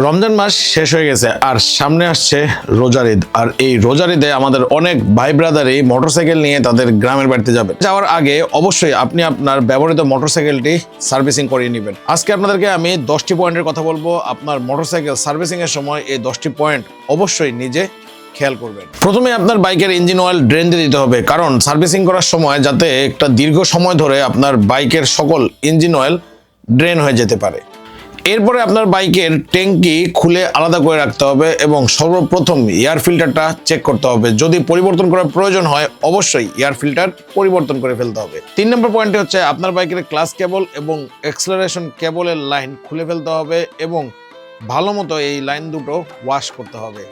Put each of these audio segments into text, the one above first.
রমজান মাস শেষ হয়ে গেছে, আর সামনে আসছে রোজার ঈদ। আর এই রোজার ঈদে আমাদের অনেক ভাই ব্রাদারই মোটরসাইকেল নিয়ে তাদের গ্রামের বাড়িতে যাবে। যাওয়ার আগে অবশ্যই আপনি আপনার ব্যবহৃত মোটরসাইকেলটি সার্ভিসিং করিয়ে নেবেন। আজকে আপনাদেরকে আমি দশটি পয়েন্টের কথা বলব। আপনার মোটরসাইকেল সার্ভিসিং এর সময় এই দশটি পয়েন্ট অবশ্যই নিজে খেয়াল করবেন। প্রথমে আপনার বাইকের ইঞ্জিন অয়েল ড্রেন দিয়ে দিতে হবে, কারণ সার্ভিসিং করার সময় যাতে একটা দীর্ঘ সময় ধরে আপনার বাইকের সকল ইঞ্জিন অয়েল ড্রেন হয়ে যেতে পারে। এরপরে আপনার বাইকের ট্যাঙ্কি খুলে আলাদা করে রাখতে হবে এবং সর্বপ্রথম এয়ার ফিল্টারটা চেক করতে হবে। যদি পরিবর্তন করার প্রয়োজন হয়, অবশ্যই এয়ার ফিল্টার পরিবর্তন করে ফেলতে হবে। তিন নম্বর পয়েন্টে হচ্ছে আপনার বাইকের ক্লাস কেবল এবং এক্সলারেশন কেবলের লাইন খুলে ফেলতে হবে এবং ভালো মতো এই লাইন দুটো ওয়াশ করতে হবে।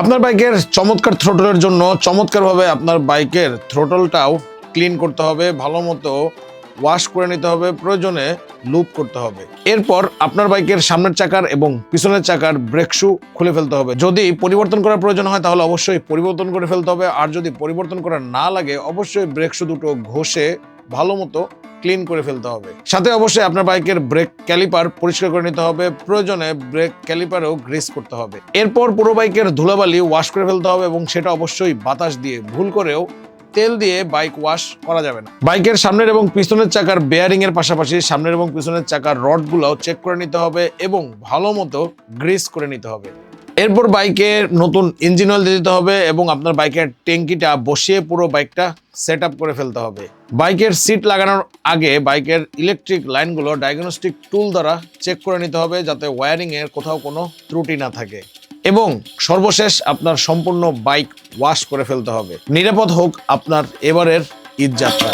আপনার বাইকের চমৎকার থ্রোটলের জন্য চমৎকারভাবে আপনার বাইকের থ্রোটলটাও ক্লিন করতে হবে। ভালো মতো ওয়াশ করে নিতে হবে, প্রয়োজনে লুপ করতে হবে। এরপর আপনার বাইকের সামনের চাকার এবং পিছনের চাকার ব্রেক শু খুলে ফেলতে হবে। যদি পরিবর্তন করার প্রয়োজন হয়, তাহলে অবশ্যই পরিবর্তন করে ফেলতে হবে। আর যদি পরিবর্তন করা না লাগে, অবশ্যই ব্রেক শু দুটো ঘষে ভালো মতো ক্লিন করে ফেলতে হবে। সাথে অবশ্যই আপনার বাইকের ব্রেক ক্যালিপার পরিষ্কার করে নিতে হবে। প্রয়োজনে ব্রেক ক্যালিপারও গ্রিস করতে হবে। এরপর পুরো বাইকের ধুলাবালি ওয়াশ করে ফেলতে হবে এবং সেটা অবশ্যই বাতাস দিয়ে ভুল করেও তেল দিয়ে বাইক ওয়াশ করা যাবে না। বাইকের সামনের এবং পিছনের চাকার বেয়ারিং এর পাশাপাশি সামনের এবং পিছনের চাকার রডগুলোও চেক করে নিতে হবে এবং ভালো মতো গ্রিস করে নিতে হবে। এরপর বাইকের নতুন ইঞ্জিন অয়েল দিতে হবে এবং আপনার বাইকের ট্যাঙ্কিটা বসিয়ে পুরো বাইকটা সেট করে ফেলতে হবে। বাইকের সিট লাগানোর আগে বাইকের ইলেকট্রিক লাইনগুলো ডায়াগনস্টিক টুল দ্বারা চেক করে নিতে হবে যাতে ওয়্যারিং এর কোথাও কোনো ত্রুটি না থাকে। এবং সর্বশেষ আপনার সম্পূর্ণ বাইক ওয়াশ করে ফেলতে হবে। নিরাপদ হোক আপনার এবারের ঈদ যাত্রা।